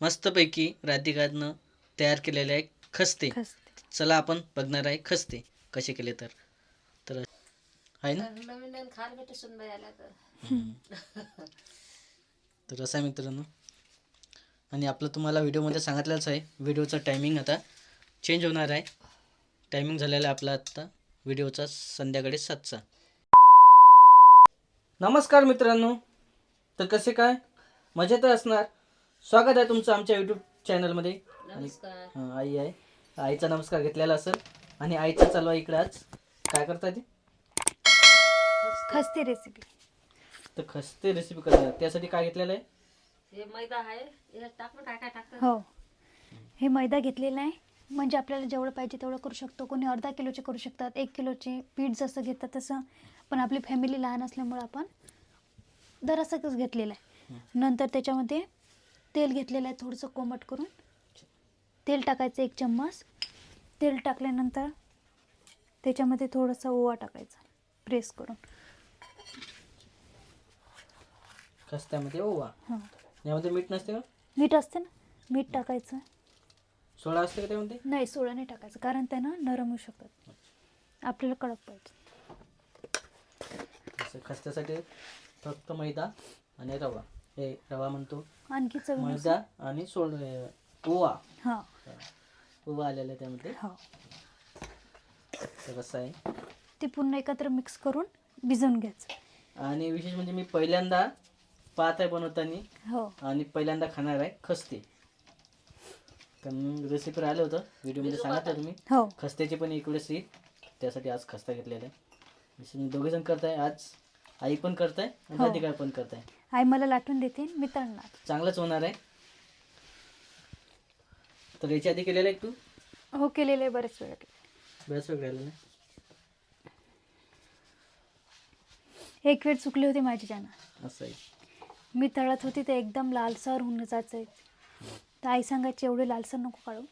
मस्तपैकी राधिकानं तयार केलेले आहे खस्ते. खसते. चला आपण बघणार आहे खस्ते. कसे केले तर? तर आहे ना? नवीन भेटे सुनबाई तर. तर असं आहे मित्रांनो. आणि आपलं तुम्हाला व्हिडिओमध्ये सांगितलंच आहे व्हिडिओचा टायमिंग आता चेंज होणार आहे. टायमिंग झालेला आहे आपला आत्ता व्हिडिओचा संध्याकाळी सातचा. नमस्कार मित्रांनो. तर कसे काय? मजेत असणार? स्वागत आहे तुमचं आमच्या यूट्यूब चॅनलमध्ये नमस्कार. हं, आई आहे. आईचा नमस्कार घेतलेला असेल. आणि आईचा चालू आहे इकडे आज. काय करताय ते? खसते रेसिपी तर खस्ते रेसिपी करणार त्यासाठी काय घेतलेलं आहे? हे मैदा आहे. टाकून काय काय टाकतं हो. हे मैदा घेतलेला आहे. म्हणजे आपल्याला जेवढं पाहिजे तेवढं करू शकतो. कोणी अर्धा किलोचे करू शकतात. एक किलोचे पीठ जसं घेतात तसं. पण आपली फॅमिली लहान असल्यामुळं आपण दरासकच घेतलेलं आहे. नंतर त्याच्यामध्ये तेल घेतलेलं आहे थोडंसं कोमट करून. तेल टाकायचं एक चम्मच. तेल टाकल्यानंतर त्याच्यामध्ये थोडासा ओवा टाकायचा प्रेस करून. खस्त्यामध्ये ओवा? हां. यामध्ये मीठ नसते का? मीठ असते ना? मीठ टाकायचं. सोळा असते का त्यामध्ये? नाही सोडा नाही टाकायचं कारण त्यानं नरम होऊ शकतात आपल्याला कडक पाहिजे. असं खस्त्यासाठी फक्त मैदा आणि रवा. हे रवा म्हणतो. आणखी चवी मैदा आणि सोड ओवा. हां. ओवा आलेला आहे त्यामध्ये. हो. तर कसं आहे. ते पूर्ण एकत्र मिक्स करून भिजवून घ्यायचं. आणि विशेष म्हणजे मी पहिल्यांदा पाहत आहे बनवताना हो. आणि पहिल्यांदा खाणार आहे खस्ते. कारण रेसिपी राहिलं होतं. व्हिडिओमध्ये सांगितलं तुम्ही. हो. खस्त्याची पण एक वेळेस येईल त्यासाठी आज खस्ता घेतलेला आहे. म्हणजे दोघे जण करताय आज. आई पण करताय आणि हो. राधिका पण करताय. आई मला लाटून देते मी तळणार चांगलंच होणार आहे. तर याच्या आधी केलेलं आहे तू? हो केलेलं आहे बरेच वेळा केलं बऱ्याच वेळ राहिलं नाही एक वेळ चुकली होती माझी ज्यानं. असं आहे. मी तळत होती ते एकदम लालसर होऊन जायचं. तर आई सांगायची एवढे लालसर नको काढू.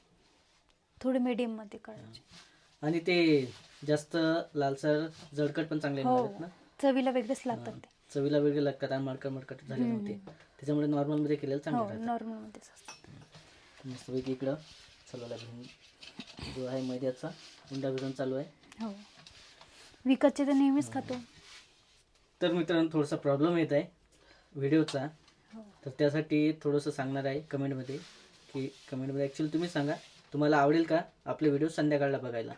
थोडे मीडियममध्ये काढायचे. आणि ते जास्त लालसर जळकट पण चांगले हो. ना? चवीला वेगळेच लागतात ते. चवीला वेगळे लागतात आणि मडकट मडकट झाले नव्हते त्याच्यामुळे नॉर्मलमध्ये केलेलं चांगलं हो राहतं. नॉर्मलमध्येच असतात मस्तपैकी इकडं चलायला घेऊन जो आहे मैद्याचा उंडा भिजून चालू आहे. हो. विकतचे तर नेहमीच खातो. तर मित्रांनो थोडासा प्रॉब्लेम येत आहे व्हिडिओचा. हो. तर त्यासाठी थोडंसं सांगणार आहे कमेंटमध्ये की कमेंटमध्ये ॲक्च्युली तुम्ही सांगा. तुम्हाला आवडेल का आपले व्हिडिओ संध्याकाळला बघायला?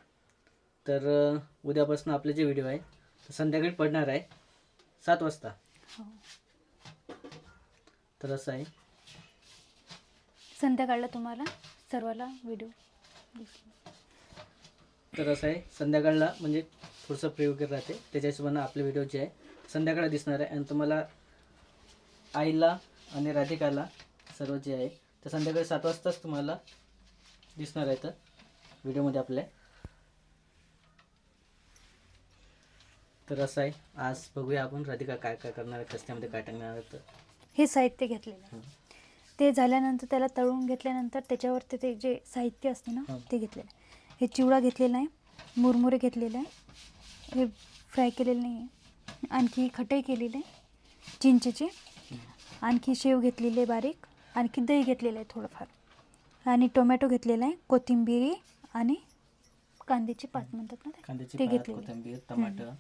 तर अं, उद्यापासून आपले जे व्हिडिओ आहे संध्याकाळी पडणार आहे. सात वाजता. हो. तर असं आहे. संध्याकाळला तुम्हाला सर्वाला व्हिडिओ तर असं आहे. संध्याकाळला म्हणजे थोडंसं फ्री वगैरे राहते. त्याच्या हिशोबानं आपले व्हिडिओ जे आहे संध्याकाळला दिसणार आहे. आणि तुम्हाला आईला आणि राधिकाला सर्व जे आहे ते संध्याकाळी सात वाजताच तुम्हाला दिसणार आहे तर व्हिडिओमध्ये आपल्या तर असं आहे. आज बघूया आपण राधिका काय काय करणार आहे खस्त्यामध्ये काय टाकणार आहे तर. हे साहित्य घेतलेलं आहे. ते झाल्यानंतर त्याला तळून घेतल्यानंतर त्याच्यावरती ते जे साहित्य असते ना हं. ते घेतलेलं आहे. हे चिवडा घेतलेला आहे मुरमुरे घेतलेलं आहे हे फ्राय केलेलं नाही आहे. आणखी खटाई केलेली आहे चिंचेची. आणखी शेव घेतलेली आहे बारीक आणखी दही घेतलेलं आहे थोडंफार. आणि टोमॅटो घेतलेला आहे कोथिंबिरी आणि कांद्याची पात म्हणतात ना ते? कांद्याची ते पात घेतलेले कोथिंबीर टमाटर.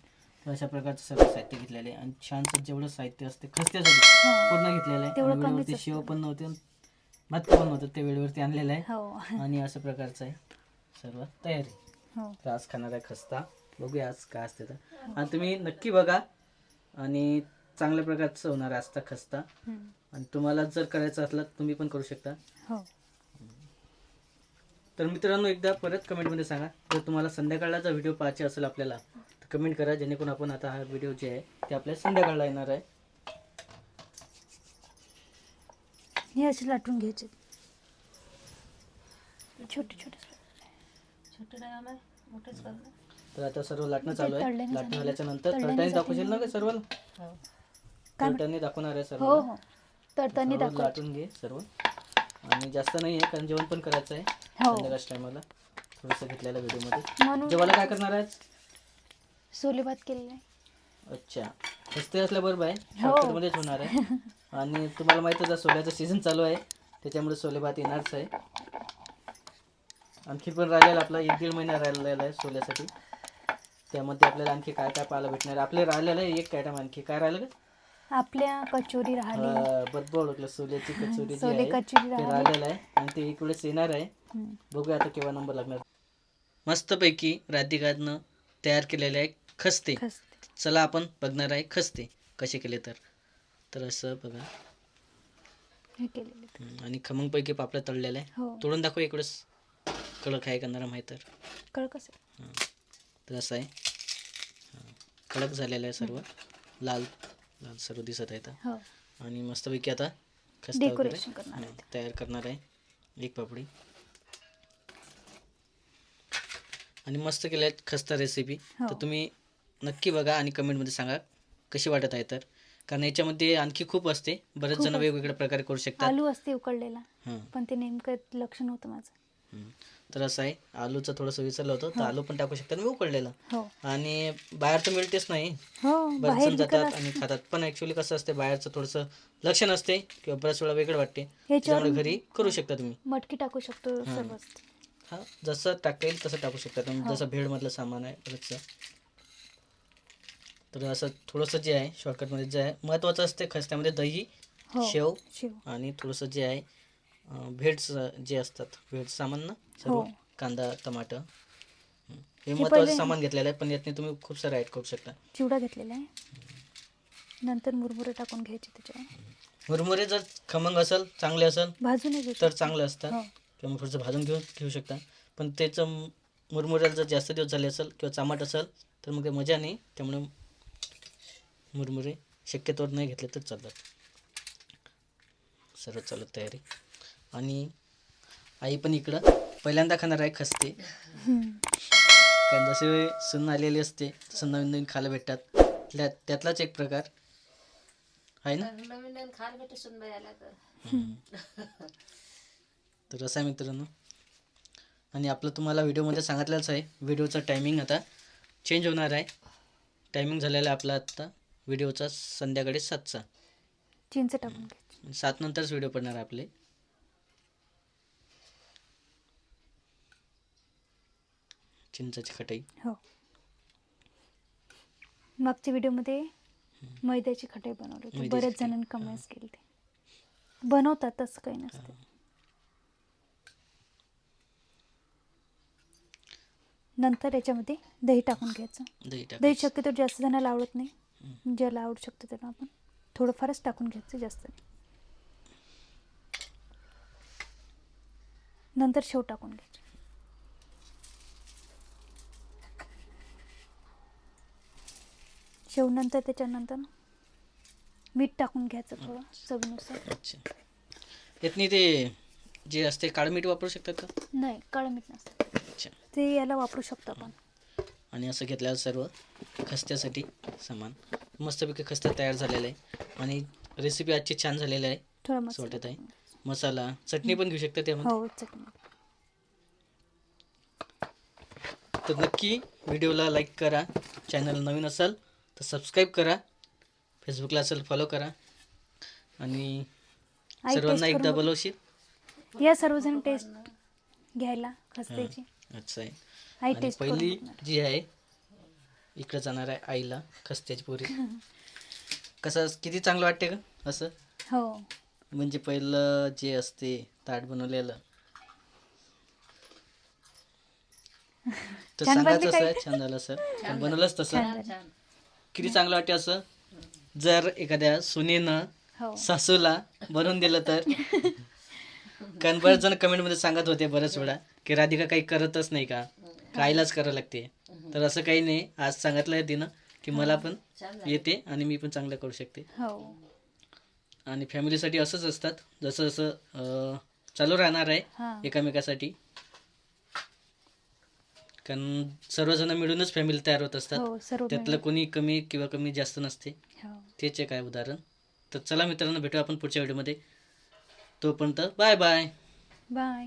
तर अशा प्रकारचं सगळं साहित्य घेतलेले आहे. आणि छानसं जेवढं साहित्य असते खस्त्यासाठी हो. पूर्ण घेतलेलं आहे. तेवढं आणि कमीच वेळेवरती असतं. शेव पण नव्हते आणि भात पण नव्हतं ते वेळेवरती आणलेलं आहे. हो. आणि अशा प्रकारचं आहे. सर्व तयारी. हो. तर आज खाणार आहे खस्ता. बघूया आज काय असते तर. आणि तुम्ही नक्की बघा. आणि चांगल्या प्रकारचं होणार आहे आजचा खस्ता. आणि तुम्हाला जर करायचं असलं तर तुम्ही पण करू शकता. हो. तर मित्रांनो एकदा परत कमेंटमध्ये सांगा. जर तुम्हाला संध्याकाळला जर व्हिडिओ पाहायचे असेल आपल्याला कमेंट करा जेणेकरून आपण आता हा व्हिडिओ जे आहे ते आपल्याला संध्याकाळला येणार आहे. हे असे लाटून घ्यायचे. छोटे छोटे छोटे नाही मोठेच तर आता सर्व लाटणं चालू आहे. लाटणं झालं. झाल्याच्यानंतर तळल्याने तळट्याने झालं. दाखवशील ना सर्व हो. काय तळट्याने दाखवणार आहे सर्व हो हो. तडतणी सर्व दाखव लाटून घे सर्व. आणि जास्त नाही आहे कारण जेवण पण करायचं आहे हो. संध्याकाळच्या टायमाला थोडंसं घेतलेल्या व्हिडिओमध्ये. म्हणून जेवायला काय करणार आहे सोले भात केलेला आहे. अच्छा. स्वस्त असल्याबरोबर आहे. हो. शॉर्टकटमध्येच होणार आहे. आणि तुम्हाला माहितच आहे सोल्याचं सीझन चालू आहे. त्याच्यामुळे सोले भात येणारच आहे. आणखी पण राहिलेला आपला एक दीड महिना राहिलेला आहे सोल्यासाठी. त्यामध्ये आपल्याला आणखी काय काय पाहायला भेटणार आहे? आपले राहिलेलं आहे एक आयटम आणखी. काय राहिलं का आपल्या कचोरी राहिली बरोबर ओळखलं सोल्याची कचोरी जी सोले आहे कचोरी ते राहिली राहिलेलं आहे. आणि ते एक वेळेस येणार आहे. हम्म. बघूया आता केव्हा नंबर लागणार. मस्तपैकी राधिकानं तयार केलेले आहे खस्ते. खस्ते. चला आपण बघणार आहे खस्ते. कसे केले तर? तर असं बघा. हे केलेले ते. हम्म, आणि खमंगपैकी पापड तळलेलं आहे. हो. तोडून दाखव इकडंच. कडक आहे का नरम आहे तर? कळ कसं हं. तर असं आहे. हं. कडक झालेलं आहे सर्व. लाल लाल सर्व दिसत आहे हो. आणि मस्तपैकी आता खस्ता वगैरे डेकोरेशन करणार तयार करणार आहे. एक पापडी. आणि मस्त केल्या आहेत खस्ता रेसिपी हो. तर तुम्ही नक्की बघा आणि कमेंटमध्ये सांगा कशी वाटत आहे तर. कारण याच्यामध्ये आणखी खूप असते. बरेच जण. वेगवेगळ्या प्रकारे करू शकतात. आलू असते उकडलेला. हं, पण ते नेमकं लक्ष नव्हतं माझं. हं. तर असं आहे. आलूचं थोडंसं विसरलं होतं. तर आलू पण टाकू शकतात मी उकडलेलं. हो. आणि बाहेर तर मिळतेच नाही. हो बरेच जण जातात. आणि खातात. पण ऍक्च्युली कसं असते बाहेरचं थोडंसं लक्ष नसते किंवा बऱ्याच वेळा वेगळं वाटते. घरी करू शकता तुम्ही. मटकी टाकू शकतो हां. जसं टाकता येईल तसं टाकू शकता तुम्ही. जसं भेळमधलं सामान आहे बरंचसं तर असं थोडंसं जे आहे शॉर्टकटमध्ये जे आहे महत्त्वाचं असते खस्त्यामध्ये दही हो शेव आणि थोडंसं जे आहे अं, भेटचं जे असतात भेट सामान ना सर्व हो. कांदा टमाटर हं. महत्त्वाचं पहिले- सामान घेतलेलं आहे पण यातनी तुम्ही खूप सारं ॲड करू शकता चिवडा घेतलेला आहे नंतर मुरमुरे टाकून घ्यायचे त्याच्यावर मुरमुरे जर खमंग असेल चांगले असेल भाजून तर. चांगलं असतं हो किंवा मग थोडंसं भाजून घेऊन घेऊ शकता. पण त्याचं मुरमुऱ्याला जर जास्त दिवस झाले असेल किंवा चामट असेल तर मग काही मजा नाही. त्यामुळे मुरमुरे शक्यतोवर नाही घेतले तर चालतात. सर्व चालत तयारी. आणि आई पण इकडं पहिल्यांदा खाणार आहे खसते. कारण जसे सून आलेली असते तसं नवीन नवीन खायला भेटतात. त्या त्यातलाच एक प्रकार. आहे ना? नवीन नवीन खायला भेटे सुनबाई आल्या तर. तर असं आहे मित्रांनो. आणि आपलं तुम्हाला व्हिडिओमध्ये सांगितलंच आहे व्हिडिओचा टायमिंग आता चेंज होणार आहे. टायमिंग झालेला आहे आपला आत्ता व्हिडिओचा संध्याकाळी सातचा. चिंच टाकून घ्यायची. सात नंतरच व्हिडिओ पडणार आहे आपले. चिंचाची खटाई. हो. मागच्या व्हिडिओमध्ये मैद्याची खटाई बनवली होती. मैद्याची बऱ्याच खटाई. जणांनी कमेंट्स केली ते बनवतात तसं काही नसतं. नंतर याच्यामध्ये दही टाकून घ्यायचं. दही दही टाकायचं शक्यतो जास्त जणांना आवडत नाही. ज्याला आवडू शकतं त्याला आपण थोडंफारच टाकून घ्यायचं जास्त नाही. नंतर शेव टाकून घ्यायचं. शेव नंतर त्याच्यानंतर मीठ टाकून घ्यायचं थोडं चवीनुसार. अच्छा. यातनी ते जे असते काळं मीठ वापरू शकतात का? नाही काळं मीठ नसतं. अच्छा. ते याला वापरू शकतो आपण. आणि असं घेतल्यावर सर्व खस्त्यासाठी सामान. मस्तपैकी खस्ता तयार झालेला आहे. आणि रेसिपी आजची छान झालेली आहे. थोडं असं मसाला वाटत आहे. मसाला चटणी पण घेऊ शकता त्यामध्ये. हो चटणी. तर नक्की व्हिडिओला लाईक करा. चॅनल नवीन असाल तर सबस्क्राईब करा. फेसबुकला असेल फॉलो करा. आणि आई सर्वांना taste एकदा करून बोलवशील? या सर्वजण टेस्ट घ्यायला खस्त्याची. अच्छा. आहे आई आणि टेस्ट पहिली. जी आहे इकडे जाणार आहे आईला खस्त्याची पुरी. कसं किती चांगलं वाटते का असं? हो. म्हणजे पहिलं जे असते ताट बनवलेलं. तर छान सांगायचं असं छान झालं सर पण बनवलंच तसं. छान झालं. छान किती चांगलं वाटते असं? जर एखाद्या सुनेनं हो. सासूला बनवून दिलं तर? कारण बरेच जण कमेंटमध्ये सांगत होते बऱ्याच वेळा. की राधिका काही करतच नाही का? आईलाच करावं लागते. तर असं काही नाही. आज सांगितलं आहे तिनं की मला पण येते आणि मी पण चांगलं करू शकते. हो. आणि फॅमिलीसाठी असंच असतात. जसं जसं चालू राहणार आहे एकामेकासाठी. कारण सर्वजण मिळूनच फॅमिली तयार होत असतात. हो त्यातलं कोणी कमी किंवा कमी जास्त नसते. हो. तेच एक आहे उदाहरण. तर चला मित्रांनो भेटू आपण पुढच्या व्हिडिओमध्ये. तोपर्यंत बाय बाय. बाय.